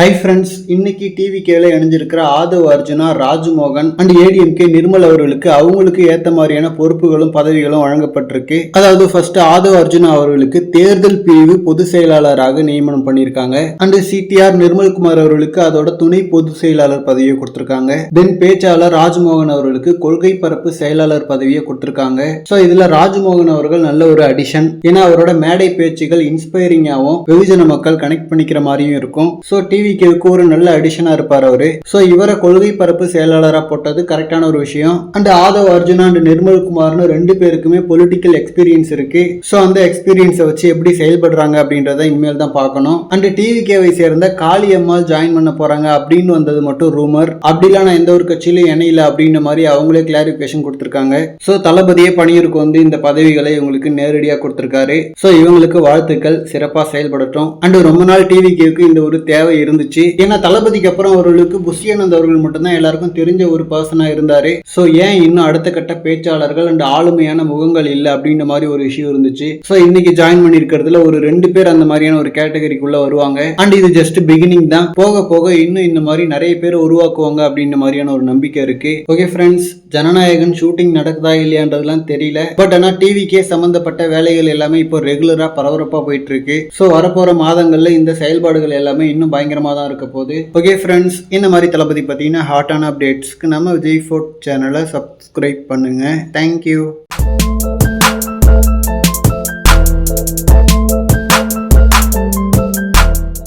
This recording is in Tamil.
ஹை ஃப்ரெண்ட்ஸ் இன்னைக்கு டிவி கேல இணைஞ்சிருக்கிற ஆதவ் அர்ஜுனா ராஜ்மோகன் அண்ட் ஏடிஎம்கே நிர்மல் அவர்களுக்கு அவங்களுக்கு ஏத்த மாதிரியான பொறுப்புகளும் பதவிகளும் வழங்கப்பட்டிருக்கு. அதாவது ஃபர்ஸ்ட் ஆதவ் அர்ஜுனா அவர்களுக்கு தேர்தல் பிரிவு பொதுச் செயலாளராக நியமனம் பண்ணியிருக்காங்க. அண்ட் சிடிஆர் நிர்மல்குமார் அவர்களுக்கு அதோட துணை பொதுச் செயலாளர் பதவியை கொடுத்திருக்காங்க. தென் பேச்சாளர் ராஜ்மோகன் அவர்களுக்கு கொள்கை பரப்பு செயலாளர் பதவியை கொடுத்திருக்காங்க. ஸோ இதுல ராஜ்மோகன் அவர்கள் நல்ல ஒரு அடிஷன் ஏன்னா அவரோட மேடை பேச்சுகள் இன்ஸ்பைரிங்காகவும் வெகுஜன மக்கள் கனெக்ட் பண்ணிக்கிற மாதிரியும் இருக்கும். ஸோ டிவி டிவிக்கு ஒரு நல்ல அடிஷனா இருப்பார் அவரு. ஸோ இவரை கொள்கை பரப்பு செயலாளராக போட்டது கரெக்டான ஒரு விஷயம். அண்ட் ஆதவ் அர்ஜுனா அண்ட் நிர்மல் குமார்னு ரெண்டு பேருக்குமே பொலிட்டிக்கல் எக்ஸ்பீரியன்ஸ் இருக்கு. ஸோ அந்த எக்ஸ்பீரியன்ஸை வச்சு எப்படி செயல்படுறாங்க அப்படின்றத இனிமேல் தான் பார்க்கணும். அண்ட் டிவிகேவை சேர்ந்த காளி அம்மாள் ஜாயின் பண்ண போறாங்க அப்படின்னு வந்தது மட்டும் ரூமர் அப்படிலாம் நான் எந்த ஒரு கட்சியிலும் இணையில அப்படின்ற மாதிரி அவங்களே கிளாரிபிகேஷன் கொடுத்துருக்காங்க. ஸோ தளபதியே பணியிருக்கு வந்து இந்த பதவிகளை இவங்களுக்கு நேரடியாக கொடுத்துருக்காரு. ஸோ இவங்களுக்கு வாழ்த்துக்கள். சிறப்பாக செயல்படட்டும். அண்ட் ரொம்ப நாள் டிவிகேவுக்கு இந்த ஒரு தேவை இருந்துச்சு. ஏன்னா தளபதிக்கு அப்புறம் அவர்களுக்கு புஷியானந்த் அவர்கள் மட்டும்தான் எல்லாருக்கும் தெரிஞ்ச ஒரு பர்சனா இருந்தாரு. ஸோ ஏன் இன்னும் அடுத்த கட்ட பேச்சாளர்கள் அண்ட் ஆளுமையான முகங்கள் இல்லை அப்படின்ற மாதிரி ஒரு இஷ்யூ இருந்துச்சு. ஸோ இன்னைக்கு ஜாயின் பண்ணிருக்கிறதுல ஒரு ரெண்டு பேர் அந்த மாதிரியான ஒரு கேட்டகரிக்குள்ள வருவாங்க. அண்ட் இது ஜஸ்ட் பிகினிங் தான். போக போக இன்னும் இந்த மாதிரி நிறைய பேர் உருவாக்குவாங்க அப்படின்ற மாதிரியான ஒரு நம்பிக்கை இருக்கு. ஓகே ஃப்ரெண்ட்ஸ் ஜனநாயகன் ஷூட்டிங் நடக்குதா இல்லையான்றதுலாம் தெரியல. பட் ஆனால் டிவிக்கே சம்மந்தப்பட்ட வேலைகள் எல்லாமே இப்போ ரெகுலராக பரபரப்பா போயிட்டு இருக்கு. ஸோ வரப்போற மாதங்கள்ல இந்த செயல்பாடுகள் எல்லாமே இன்னும் பயங்கரமா தான் இருக்க போகுது. ஓகே ஃப்ரெண்ட்ஸ் இந்த மாதிரி தளபதி பார்த்தீங்கன்னா ஹாட்டான அப்டேட்ஸ்க்கு நம்ம விஜய் ஃபோர்ட் சேனலை சப்ஸ்கிரைப் பண்ணுங்க. Thank you